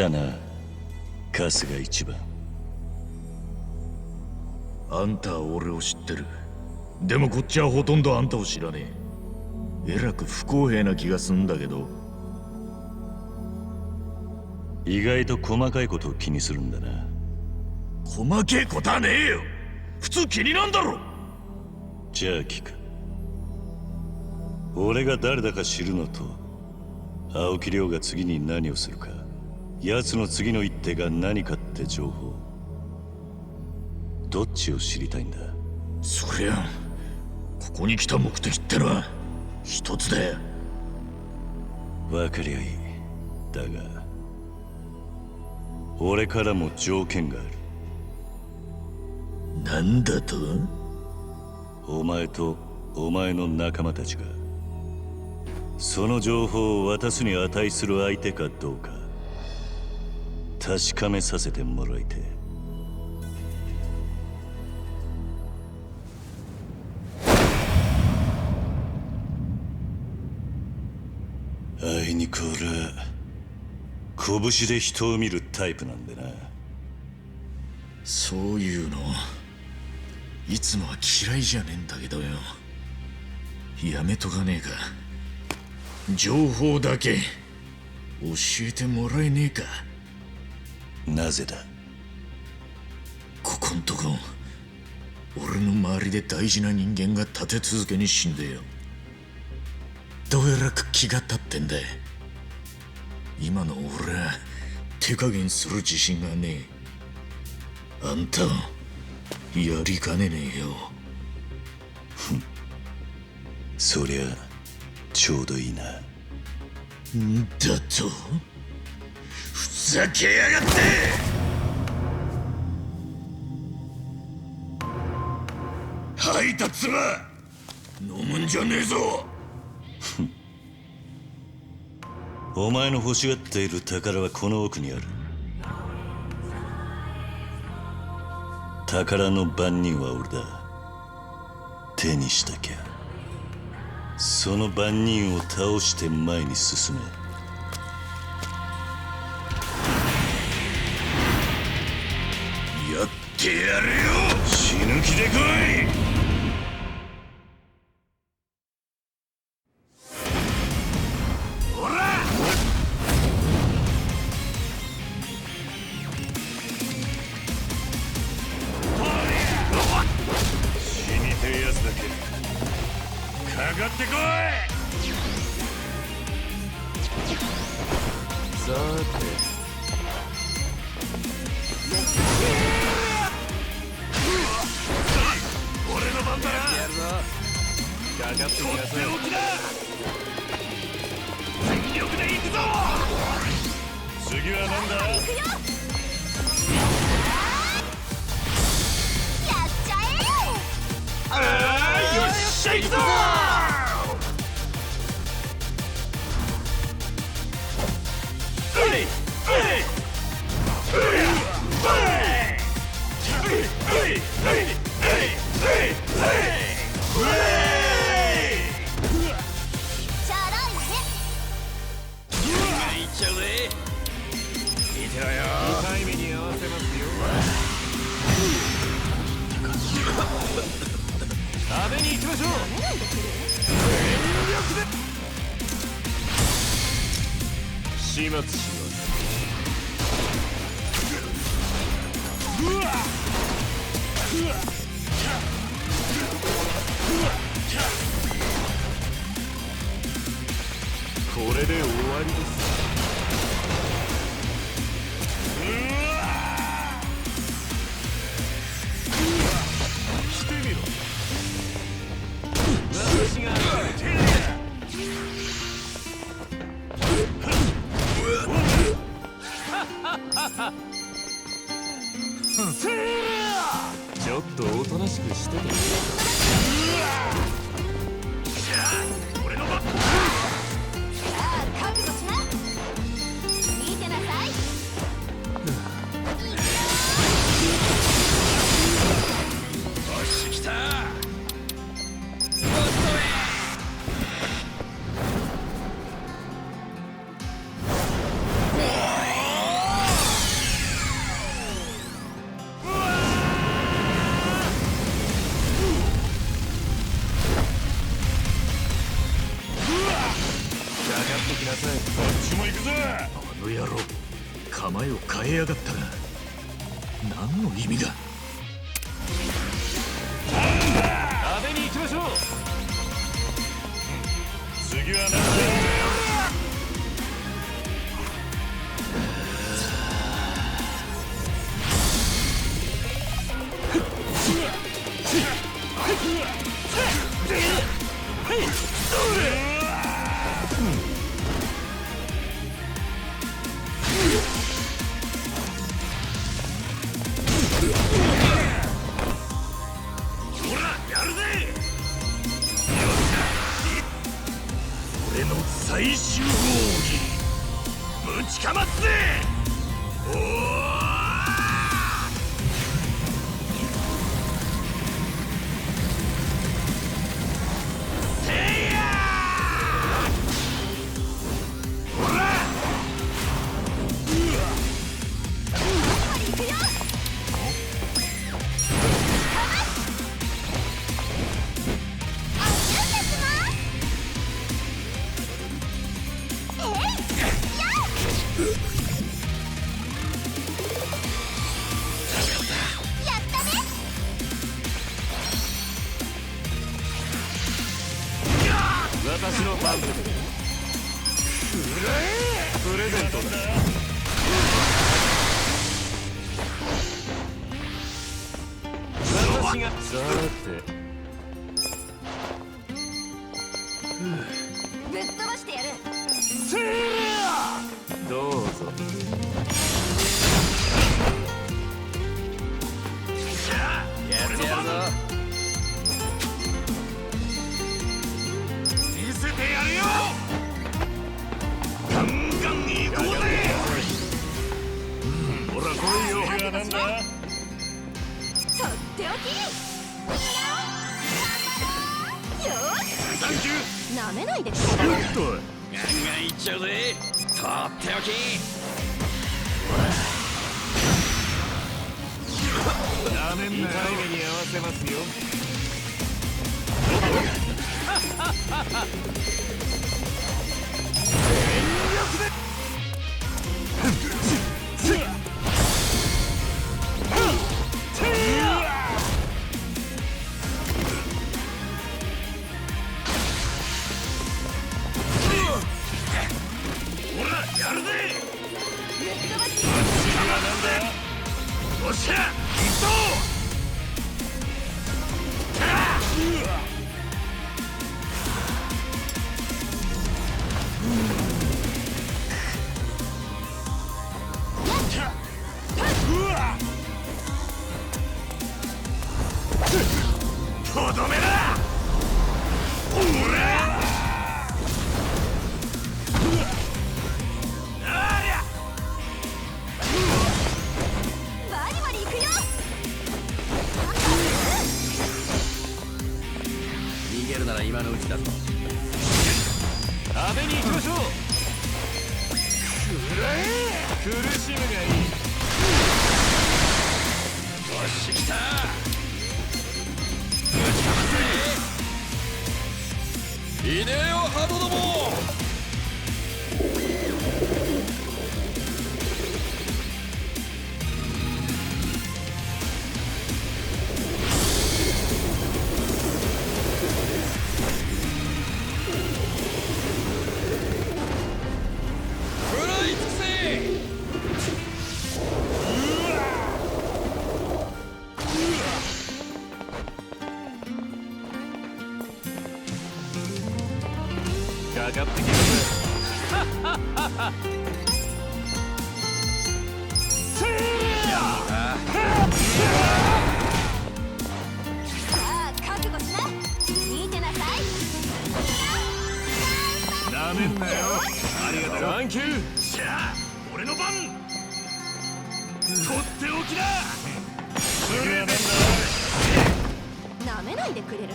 来たな。春日一番。あんたは俺を知ってる。でもこっちはほとんどあんたを知らねえ。えらく不公平な気がすんだけど。意外と細かいことを気にするんだな。細けえことはねえよ。普通気になんだろ。じゃあ聞く。俺が誰だか知るのと青木亮が次に何をするか奴の次の一手が何かって情報。どっちを知りたいんだ？そりゃここに来た目的ってのは一つだよ。分かりゃいい。だが俺からも条件がある。なんだと？お前とお前の仲間たちがその情報を渡すに値する相手かどうか確かめさせてもらいてあいにく俺拳で人を見るタイプなんでな。そういうのいつもは嫌いじゃねえんだけどよ。やめとかねえか。情報だけ教えてもらえねえか。なぜだ？ここんとこ俺の周りで大事な人間が立て続けに死んでよ。どうやらく気が立ってんだ。今の俺は手加減する自信がねえ。あんたやりかねねえよ。そりゃちょうどいいな。んだと？ふざけやがって配達は飲むんじゃねえぞ。お前の欲しがっている宝はこの奥にある。宝の番人は俺だ。手にしたきゃ。その番人を倒して前に進め。ってやれよ死ぬ気で来いってこい。さて。上がってきなさい全力で行くぞ次は何だ行くよ。やっちゃえあよ。っしゃ行くぞういういういういういう 말이겠어. sir. 私がさて。ぶっ飛ばしてやる。どうぞ。やるぞ。見せてやるよ。ガンガン行こうぜ。ほら来いよ次は何だなめないでくれおっと。ガンガンいっちゃうぜと。っておきなめんなよに合わせますよほ苦しむがいい。よし来た。いでよハトども。かかってきますなめないでくれる？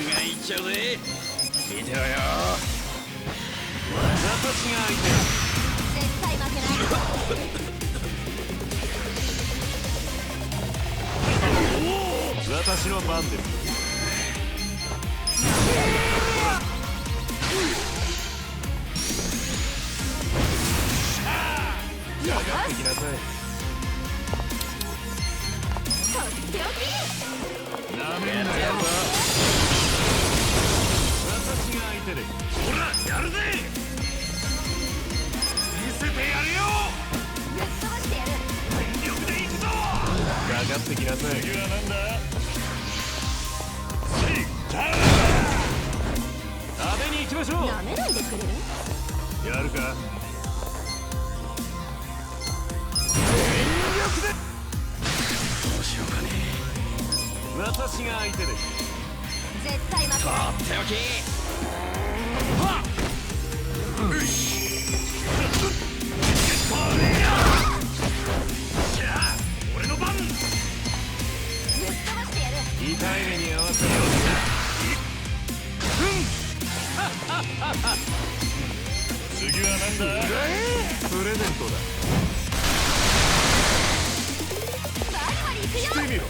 ガンガンいっちゃうぜ見てろよ。私が相手絶対負けない。私の番ですしょう。なめないで。くれるやるかどうしようかね。私が相手で。す絶対負けない。とっ。ておき俺次はなんだ。プレゼントだ。バリバリ行くよ。してみろ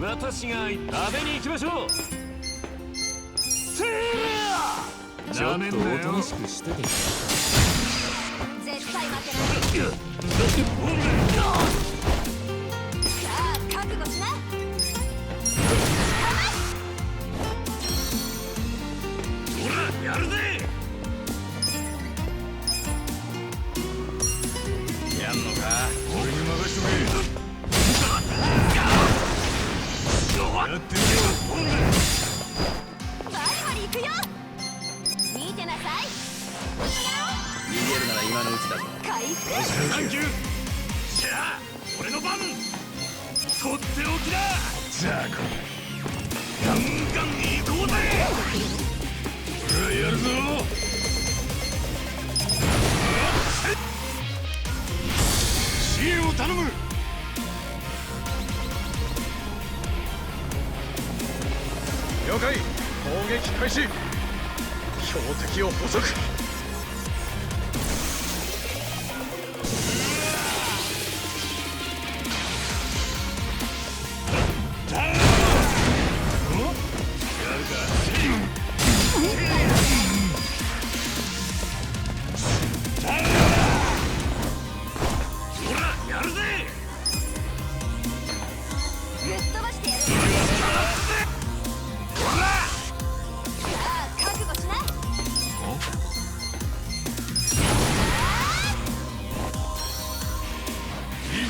私が食べに行きましょうちょっとおとなしくしてて。絶対負けないさあ覚悟しな。やるぜ了解。攻撃開始。標的を捕捉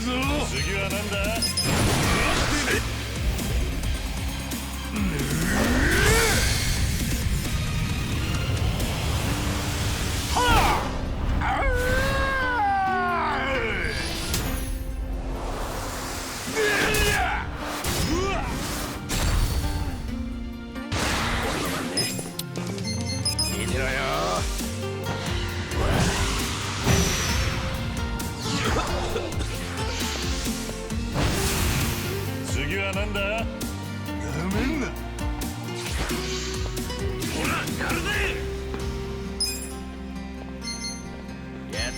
次は何だ？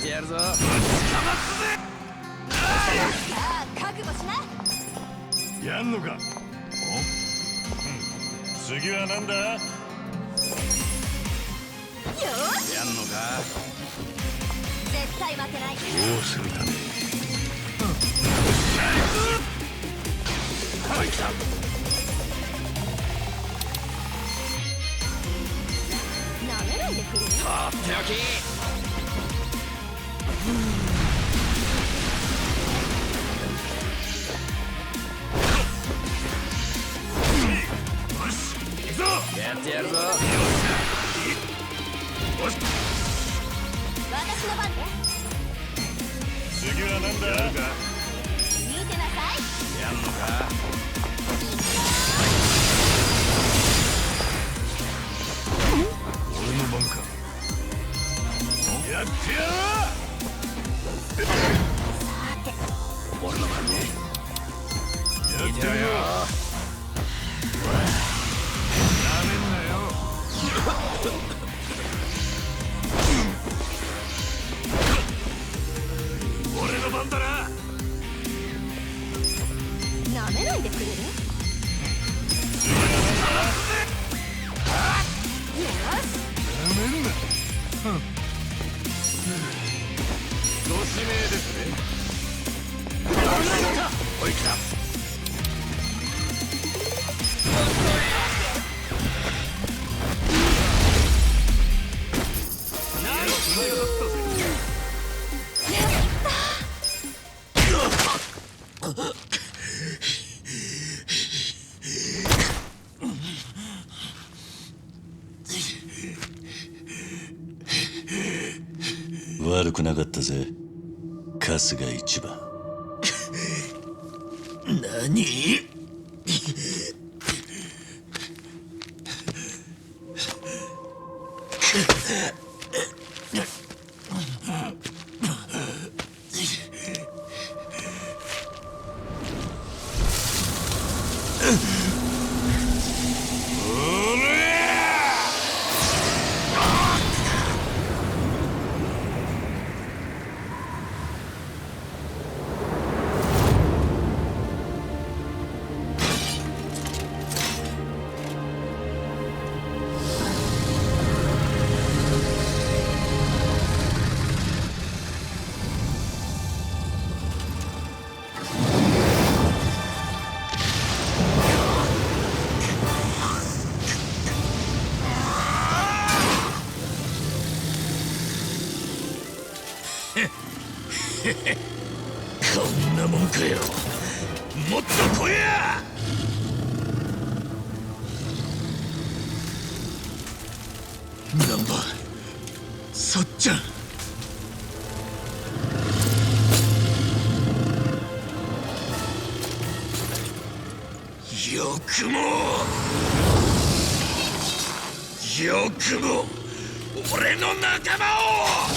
ってやるぞ。さあ覚悟しなやん。のか次はなんだ？よし。やんのか？絶対負けない。どうするかね。はい。来たなめない。でくれるとっておきやってやるぞ私の番ね次はなんだ見てなさいやんのか俺の番かやってや俺の番ねっよなめんな。よ俺の番だななめないでくれる悪くなかったぜ。春日一番。何？さっちゃんよくも。よくも。俺の仲間を。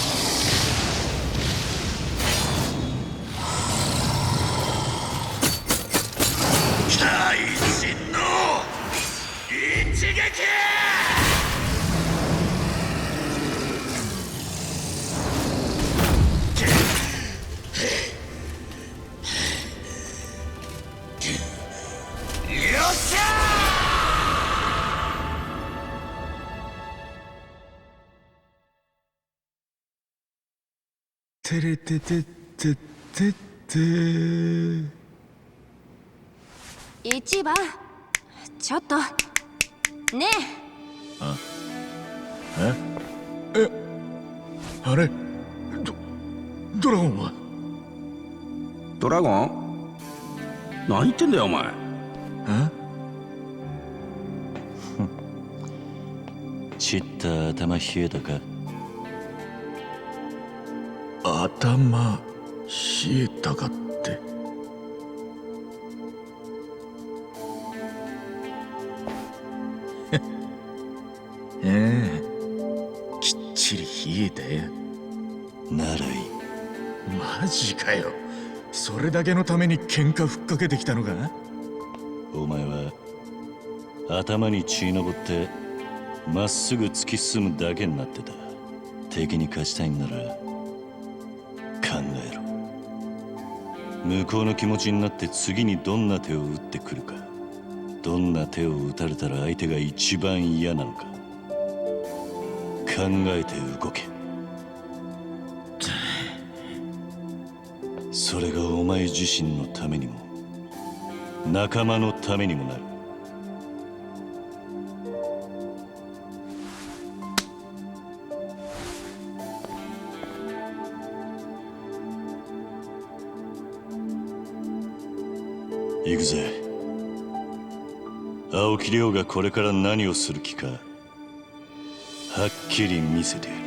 大臣の一撃！てれててててて一番。ちょっと。ねあ。れ？ドドラゴンは？ドラゴン？何言ってんだよお前。あ散 った頭冷えたか？頭冷えたかって。ええ。きっちり冷えたよならいい。マジかよ。それだけのために喧嘩ふっかけてきたのか？お前は頭に血のぼってまっすぐ突き進むだけになってた。敵に勝ちたいんなら向こうの気持ちになって次にどんな手を打ってくるか。どんな手を打たれたら相手が一番嫌なのか。考えて動け。それがお前自身のためにも仲間のためにもなる。行くぜ。青木亮がこれから何をする気かはっきり見せてやる。